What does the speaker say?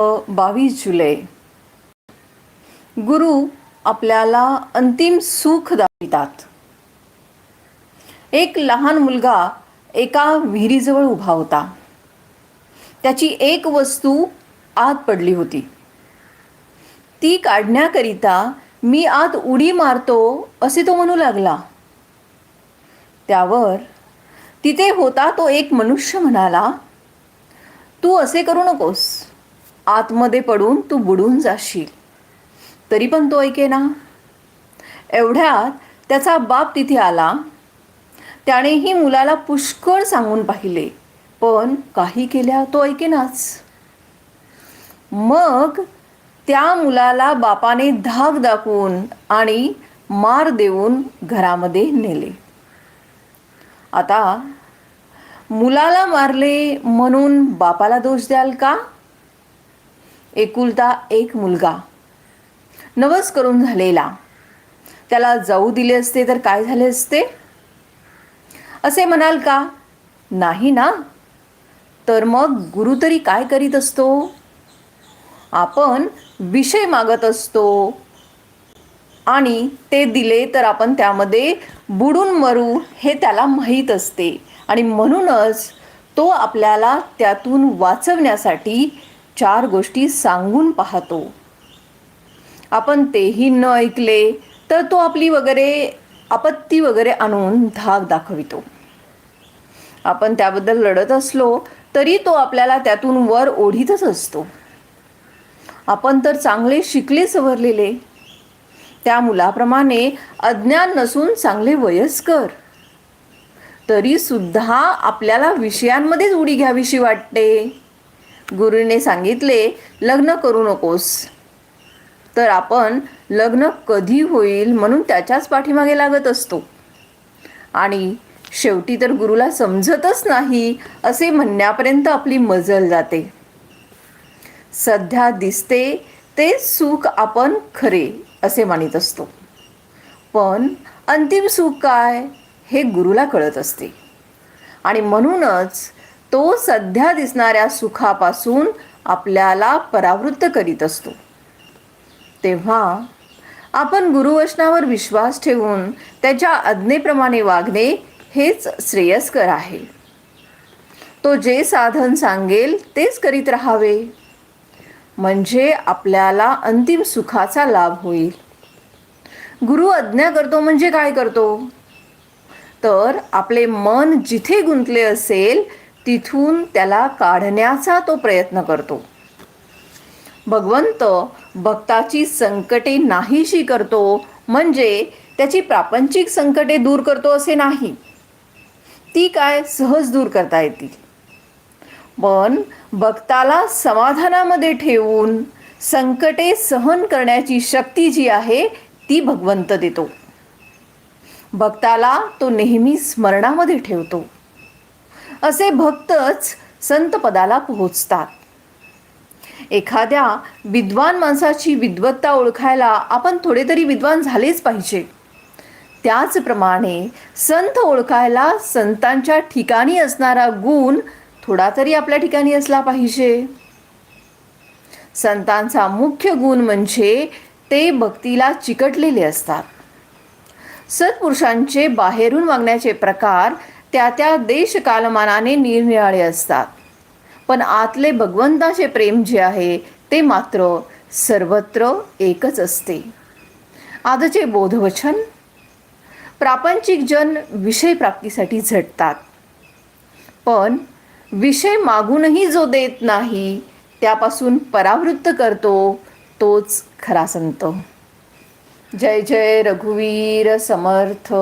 बावीस जुलै. गुरु आपल्याला अंतिम सुख दाखवितात. एक लहान मुलगा एका विहिरीजवळ उभा होता. त्याची एक वस्तू आत पडली होती. ती काढण्याकरिता मी आत उडी मारतो असे तो म्हणू लागला. त्यावर तिथे होता तो एक मनुष्य म्हणाला तू असे करू नकोस. आतमध्ये पडून तू बुडून जाशील. तरी पण तो ऐकेना एवढ्यात त्याचा बाप तिथे आला. त्यानेही मुलाला पुष्कळ सांगून पाहिले पण काही केल्या तो ऐकेनाच. मग त्या मुलाला बापाने धाक दाखवून आणि मार देऊन घरामध्ये नेले. आता मुलाला मारले म्हणून बापाला दोष द्याल का? एकुलता एक मुलगा. नवस करून झालेला. त्याला जाऊ दिले असते तर काय झाले असते? असे म्हणाल का? नाही ना? तर मग गुरु तरी काय करीत असतो? आपण विषय मागत असतो. आणि ते दिले तर आपण त्यामध्ये बुडून मरू हे त्याला माहीत असते. आणि म्हणूनच तो आपल्याला त्यातून वाचवण्यासाठी चार गोष्टी सांगून पाहतो. आपण तेही न ऐकले तर तो आपली वगैरे आपत्ती वगैरे आणून धाक दाखवितो. आपण त्याबद्दल लढत असलो तरी तो आपल्याला त्यातून वर ओढीतच असतो. आपण तर चांगले शिकले सवरलेले. त्या मुलाप्रमाणे अज्ञान नसून चांगले वयस्कर. तरी सुद्धा आपल्याला विषयांमध्येच उडी घ्यावीशी वाटते. गुरुने सांगितले लग्न करू नकोस. तर आपण लग्न कधी होईल म्हणून त्याच्याच पाठीमागे लागत असतो. आणि शेवटी तर गुरुला समजतच नाही असे म्हणण्यापर्यंत आपली मजल जाते. सध्या दिसते ते सुख आपण खरे असे मानित असतो. पण अंतिम सुख काय हे गुरुला कळत असते. आणि म्हणूनच तो सध्या दिसणाऱ्या सुखापासून आपल्याला परावृत्त करीत असतो. तेव्हा आपण गुरुवचनावर विश्वास ठेवून त्याच्या आज्ञेप्रमाणे वागणे हेच श्रेयस्कर आहे. तो जे साधन सांगेल तेच करीत राहावे. म्हणजे आपल्याला अंतिम सुखाचा लाभ होईल. गुरु आज्ञा करतो म्हणजे काय करतो? तर आपले मन जिथे गुंतले असेल तिथून त्याला काढण्याचा तो प्रयत्न करतो. भगवंत भक्ताची संकटे नाहीशी करतो म्हणजे त्याची प्रापंचिक संकटे दूर करतो असे नाही. ती काय सहज दूर करता येतील. पण भक्ताला समाधानामध्ये ठेवून संकटे सहन करण्याची शक्ती जी आहे ती भगवंत देतो. भक्ताला तो नेहमी स्मरणामध्ये ठेवतो. असे भक्तच संत पदाला पोहोचतात. एखाद्या विद्वान माणसाची विद्वत्ता ओळखायला आपण थोडे तरी विद्वान झालेच पाहिजे. त्याचप्रमाणे संत ओळखायला संतांच्या ठिकाणी असणारा गुण थोडा तरी आपल्या ठिकाणी असला पाहिजे. संतांचा मुख्य गुण म्हणजे ते भक्तीला चिकटलेले असतात. सत्पुरुषांचे बाहेरून वागण्याचे प्रकार त्या त्या देश कालमानाने निरनिराळे असतात. पण आतले भगवंताचे प्रेम जे आहे ते मात्र सर्वत्र एकच असते. आजचे बोधवचन प्रापंचिक जन विषय प्राप्तीसाठी झटतात. पण विषय मागूनही जो देत नाही त्यापासून परावृत्त करतो तोच खरा संत. जय जय रघुवीर समर्थ.